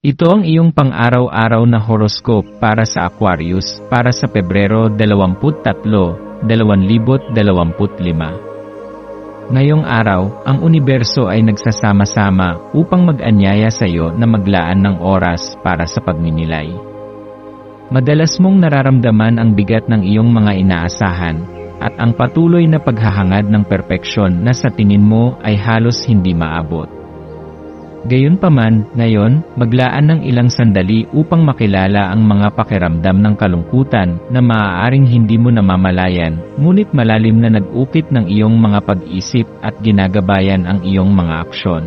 Ito ang iyong pang-araw-araw na horoscope para sa Aquarius para sa Pebrero 23, 2025. Ngayong araw, ang universo ay nagsasama-sama upang mag-anyaya sa iyo na maglaan ng oras para sa pagninilay. Madalas mong nararamdaman ang bigat ng iyong mga inaasahan, at ang patuloy na paghahangad ng perpeksyon na sa tingin mo ay halos hindi maabot. Gayunpaman, ngayon, maglaan ng ilang sandali upang makilala ang mga pakiramdam ng kalungkutan na maaaring hindi mo namamalayan, ngunit malalim na nag-ukit ng iyong mga pag-isip at ginagabayan ang iyong mga aksyon.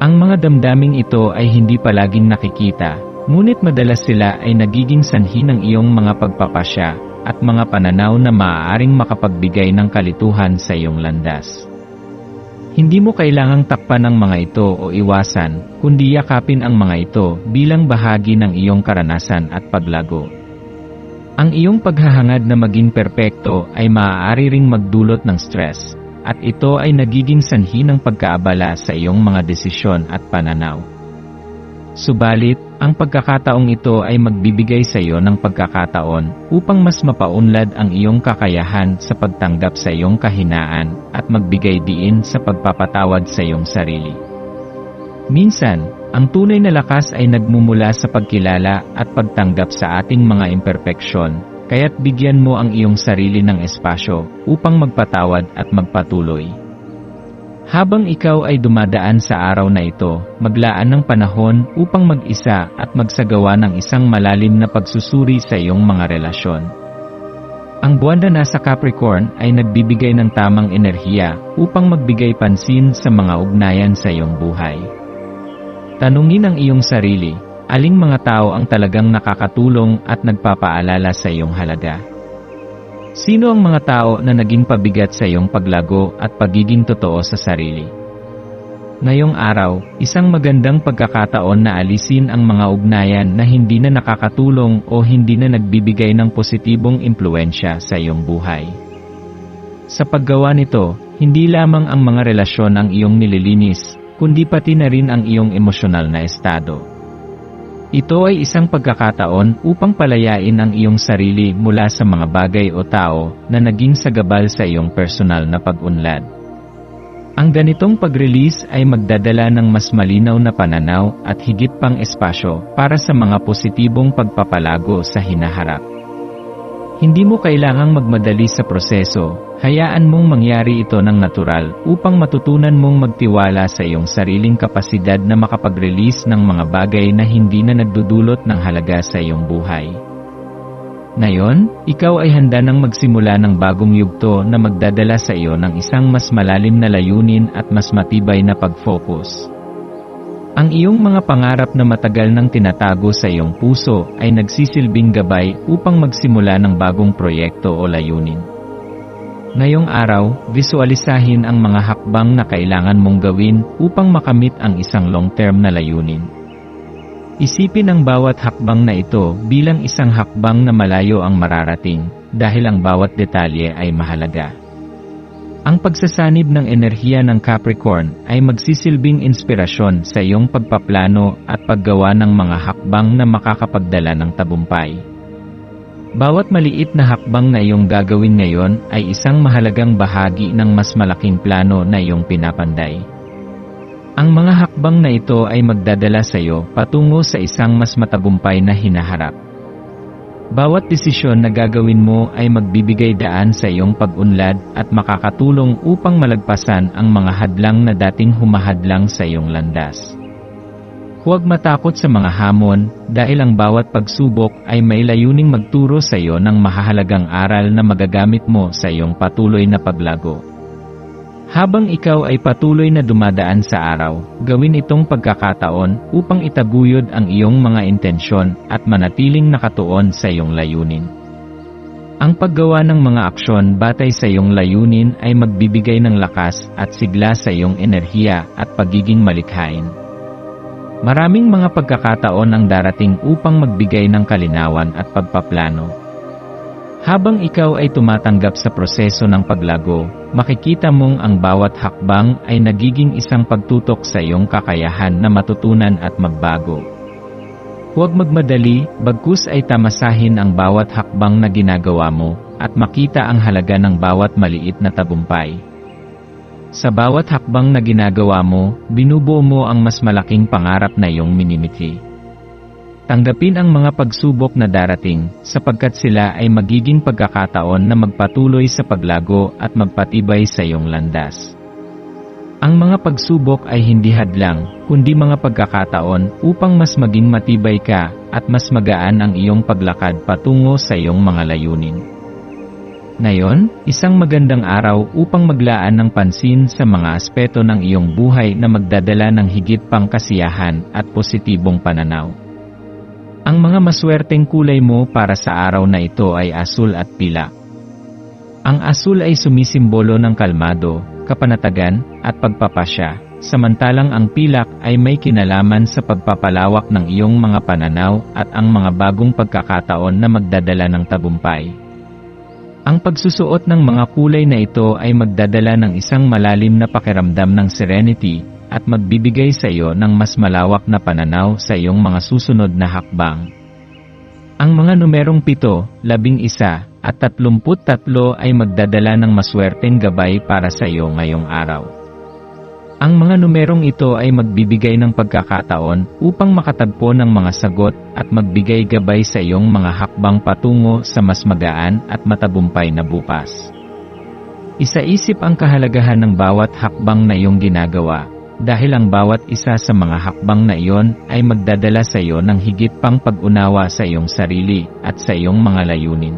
Ang mga damdaming ito ay hindi palaging nakikita, ngunit madalas sila ay nagiging sanhi ng iyong mga pagpapasya at mga pananaw na maaaring makapagbigay ng kalituhan sa iyong landas. Hindi mo kailangang takpan ang mga ito o iwasan, kundi yakapin ang mga ito bilang bahagi ng iyong karanasan at paglago. Ang iyong paghahangad na maging perpekto ay maaari ring magdulot ng stress, at ito ay nagiging sanhi ng pagkaabala sa iyong mga desisyon at pananaw. Subalit, ang pagkakataong ito ay magbibigay sa iyo ng pagkakataon upang mas mapaunlad ang iyong kakayahan sa pagtanggap sa iyong kahinaan at magbigay diin sa pagpapatawad sa iyong sarili. Minsan, ang tunay na lakas ay nagmumula sa pagkilala at pagtanggap sa ating mga imperpeksyon, kaya't bigyan mo ang iyong sarili ng espasyo upang magpatawad at magpatuloy. Habang ikaw ay dumadaan sa araw na ito, maglaan ng panahon upang mag-isa at magsagawa ng isang malalim na pagsusuri sa iyong mga relasyon. Ang buwan na nasa Capricorn ay nagbibigay ng tamang enerhiya upang magbigay pansin sa mga ugnayan sa iyong buhay. Tanungin ang iyong sarili, aling mga tao ang talagang nakakatulong at nagpapaalala sa iyong halaga. Sino ang mga tao na naging pabigat sa iyong paglago at pagiging totoo sa sarili? Ngayong araw, isang magandang pagkakataon na alisin ang mga ugnayan na hindi na nakakatulong o hindi na nagbibigay ng positibong impluensya sa iyong buhay. Sa paggawa nito, hindi lamang ang mga relasyon ang iyong nililinis, kundi pati na rin ang iyong emosyonal na estado. Ito ay isang pagkakataon upang palayain ang iyong sarili mula sa mga bagay o tao na naging sagabal sa iyong personal na pag-unlad. Ang ganitong pag-release ay magdadala ng mas malinaw na pananaw at higit pang espasyo para sa mga positibong pagpapalago sa hinaharap. Hindi mo kailangang magmadali sa proseso, Hayaan mong mangyari ito ng natural upang matutunan mong magtiwala sa iyong sariling kapasidad na makapag-release ng mga bagay na hindi na nagdudulot ng halaga sa iyong buhay. Ngayon, ikaw ay handa nang magsimula ng bagong yugto na magdadala sa iyo ng isang mas malalim na layunin at mas matibay na pag-focus. Ang iyong mga pangarap na matagal nang tinatago sa iyong puso ay nagsisilbing gabay upang magsimula ng bagong proyekto o layunin. Ngayong araw, visualisahin ang mga hakbang na kailangan mong gawin upang makamit ang isang long-term na layunin. Isipin ang bawat hakbang na ito bilang isang hakbang na malayo ang mararating dahil ang bawat detalye ay mahalaga. Ang pagsasanib ng enerhiya ng Capricorn ay magsisilbing inspirasyon sa iyong pagpaplano at paggawa ng mga hakbang na makakapagdala ng tabumpay. Bawat maliit na hakbang na iyong gagawin ngayon ay isang mahalagang bahagi ng mas malaking plano na iyong pinapanday. Ang mga hakbang na ito ay magdadala sa iyo patungo sa isang mas matagumpay na hinaharap. Bawat desisyon na gagawin mo ay magbibigay daan sa iyong pag-unlad at makakatulong upang malagpasan ang mga hadlang na dating humahadlang sa iyong landas. Huwag matakot sa mga hamon, dahil ang bawat pagsubok ay may layuning magturo sa iyo ng mahahalagang aral na magagamit mo sa iyong patuloy na paglago. Habang ikaw ay patuloy na dumadaan sa araw, gawin itong pagkakataon upang itaguyod ang iyong mga intensyon at manatiling nakatuon sa iyong layunin. Ang paggawa ng mga aksyon batay sa iyong layunin ay magbibigay ng lakas at sigla sa iyong enerhiya at pagiging malikhain. Maraming mga pagkakataon ang darating upang magbigay ng kalinawan at pagpaplano. Habang ikaw ay tumatanggap sa proseso ng paglago, makikita mong ang bawat hakbang ay nagiging isang pagtutok sa iyong kakayahan na matutunan at magbago. Huwag magmadali, bagkus ay tamasahin ang bawat hakbang na ginagawa mo, at makita ang halaga ng bawat maliit na tagumpay. Sa bawat hakbang na ginagawa mo, binubuo mo ang mas malaking pangarap na iyong minimithi. Tanggapin ang mga pagsubok na darating, sapagkat sila ay magiging pagkakataon na magpatuloy sa paglago at magpatibay sa iyong landas. Ang mga pagsubok ay hindi hadlang, kundi mga pagkakataon upang mas maging matibay ka at mas magaan ang iyong paglakad patungo sa iyong mga layunin. Ngayon, isang magandang araw upang maglaan ng pansin sa mga aspeto ng iyong buhay na magdadala ng higit pang kasiyahan at positibong pananaw. Ang mga maswerteng kulay mo para sa araw na ito ay asul at pila. Ang asul ay sumisimbolo ng kalmado, kapanatagan, at pagpapasya, samantalang ang pilak ay may kinalaman sa pagpapalawak ng iyong mga pananaw at ang mga bagong pagkakataon na magdadala ng tagumpay. Ang pagsusuot ng mga kulay na ito ay magdadala ng isang malalim na pakiramdam ng serenity at magbibigay sa iyo ng mas malawak na pananaw sa iyong mga susunod na hakbang. Ang mga numerong 7, 11, at 33 ay magdadala ng maswerteng gabay para sa iyo ngayong araw. Ang mga numerong ito ay magbibigay ng pagkakataon upang makatagpo ng mga sagot at magbigay gabay sa iyong mga hakbang patungo sa mas magaan at matagumpay na bukas. Isaisip ang kahalagahan ng bawat hakbang na iyong ginagawa, dahil ang bawat isa sa mga hakbang na iyon ay magdadala sa iyo ng higit pang pag-unawa sa iyong sarili at sa iyong mga layunin.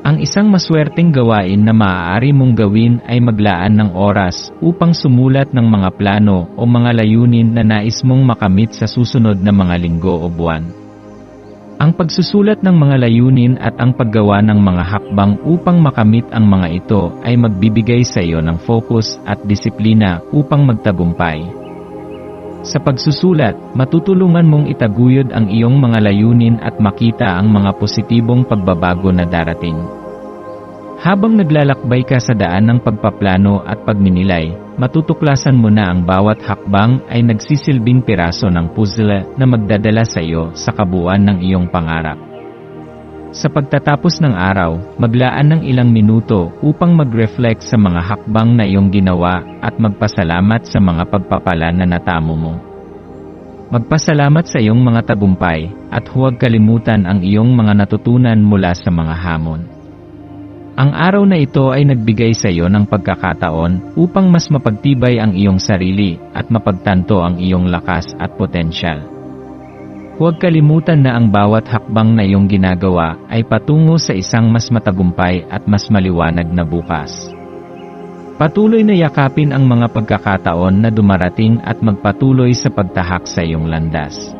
Ang isang maswerteng gawain na maaari mong gawin ay maglaan ng oras upang sumulat ng mga plano o mga layunin na nais mong makamit sa susunod na mga linggo o buwan. Ang pagsusulat ng mga layunin at ang paggawa ng mga hakbang upang makamit ang mga ito ay magbibigay sa iyo ng focus at disiplina upang magtagumpay. Sa pagsusulat, matutulungan mong itaguyod ang iyong mga layunin at makita ang mga positibong pagbabago na darating. Habang naglalakbay ka sa daan ng pagpaplano at pagninilay, matutuklasan mo na ang bawat hakbang ay nagsisilbing piraso ng puzzle na magdadala sa iyo sa kabuuan ng iyong pangarap. Sa pagtatapos ng araw, maglaan ng ilang minuto upang mag-reflect sa mga hakbang na iyong ginawa at magpasalamat sa mga pagpapala na natamo mo. Magpasalamat sa iyong mga tagumpay at huwag kalimutan ang iyong mga natutunan mula sa mga hamon. Ang araw na ito ay nagbigay sa iyo ng pagkakataon upang mas mapagtibay ang iyong sarili at mapagtanto ang iyong lakas at potensyal. Huwag kalimutan na ang bawat hakbang na iyong ginagawa ay patungo sa isang mas matagumpay at mas maliwanag na bukas. Patuloy na yakapin ang mga pagkakataon na dumarating at magpatuloy sa pagtahak sa iyong landas.